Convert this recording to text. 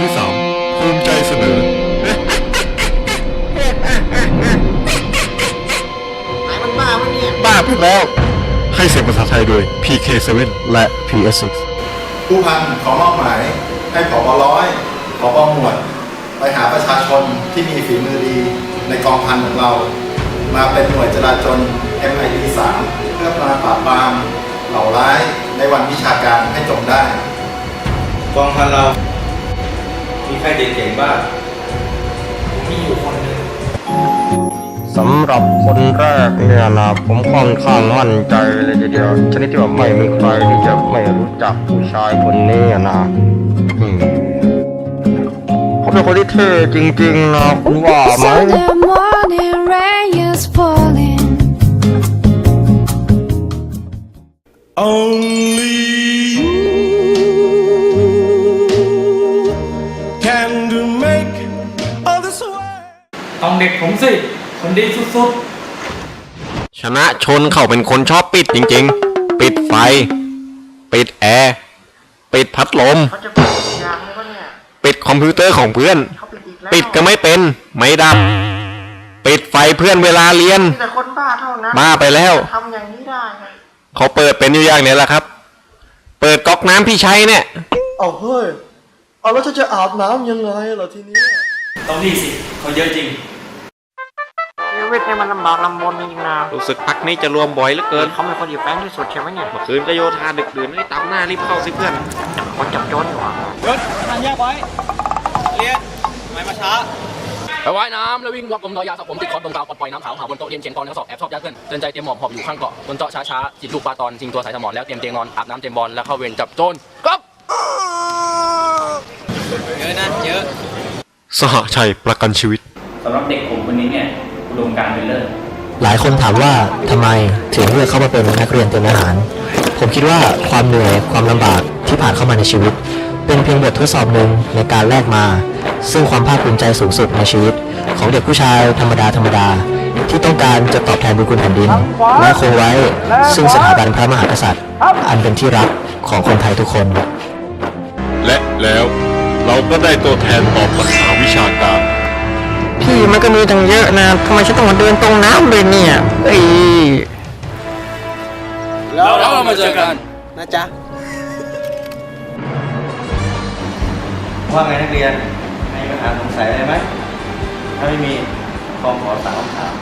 นที่สามภูมิใจเสนอไหนมันบ้าปะเนี่ย บ้าไปแล้ว ให้เสียงภาษาไทยโดย PK7 และ PS6 ผู้พันขอมอบหมายให้ผบร้อยผบหมวด ไปหาประชาชนที่มีฝีมือดีในกองพันของเรา มาเป็นหน่วยจราจร MID 3เพื่อมาปราบปรามเหล่าร้ายในวันวิชาการให้จงได้ กองพันเรา มีใครเจ๋งๆบ้างมีอยู่คนหนึงสำหรับคนแรกเนี่ยนะผมค่อนข้างมั่นใจเลยทีเดียวชนิดที่ว่าไม่มีใครที่จะไม่รู้จักผู้ชายคนนี้นะอืมเขาเป็นคนที่เท่จริง ๆ นะคุณว่าไหม ต้องเด็กผมสิ คนดีสุดชนะชนเขาเป็นคนชอบปิดจริงๆ ปิดไฟ ปิดแอร์ ปิดพัดลมๆเขาจะเปิดยางแล้วก็เนี่ยปิดคอมพิวเตอร์ของเพื่อน เขาปิดอีกแล้วปิดก็ไม่เป็น ไม่ดับ ปิดไฟเพื่อนเวลาเรียนแต่คนบ้าเท่านั้นบ้าไปแล้ว ทำอย่างนี้ได้ไงเขาเปิดเป็นอยู่อย่างเนี้ยแหละครับ เปิดก๊อกน้ำพี่ชัยเนี่ย เอาเฮ้ย เอาแล้วฉันจะอาบน้ำยังไงล่ะทีนี้ ต้องนี่สิ เขาเยอะจริงชี วิตเนี่ยมันลำบากลำบนจริงๆนะรู้สึกพักนี้จะรวมบ่อยเหลือเกินเขาเป็นคนอยู่แป้งที่สุดใช่ไหมเนี่ยเมื่อคืนก็โยธาดึกดื่นให้ตามหน้ารีบเข้าสิเพื่อนคนจับโจรอยู่อะไปว่ายน้ำแล้ววิ่งรอบกลมต่อยาสระผมติดคอร์ดดมกาวปลดปล่อยน้ำขาวหาบนโต๊ะเรียนเขียนกรทั้งสอบแอบชอบยัดเพื่อนเตือนใจเตรียมหมอบหอบอยู่ข้างเกาะบนโต๊ะช้าๆจิตลูกปลาตอนทิ้งตัวใส่สมอนแล้วเตรียมเตียงนอนอาบน้ำเตรียมบอลแล้วเข้าเวรจับโจรครับเยอะนะเยอะสหชัยประกันชีวิตสำหรับเด็กกลุ่มคนนี้เนี่ย อุดมการณ์เป็นเลิศหลายคนถามว่าทำไมถึงเลือกเข้ามาเป็นนักเรียนเตรียมทหาร ผมคิดว่าความเหนื่อยความลำบากที่ผ่านเข้ามาในชีวิต เป็นเพียงบททดสอบหนึ่งในการแลกมา ซึ่งความภาคภูมิใจสูงสุดในชีวิต ของเด็กผู้ชายธรรมดาธรรมดา ที่ต้องการจะตอบแทนบุญคุณแผ่นดิน และคงไว้ซึ่งสถาบันพระมหากษัตริย์ อันเป็นที่รักของคนไทยทุกคน และแล้วเราก็ได้ตัวแทนตอบปัญหาวิชาการพี่ มันก็มีตั้งเยอะนะทำไมฉันต้องมาเดินตรงน้ำเลยเนี่ยเอ้ยแล้วเรามาเจอกันนะจ๊ะ ว่าไงนักเรียนมีปัญหาสงสัยอะไรไหม ถ้าไม่มีคอมขอสามคำถาม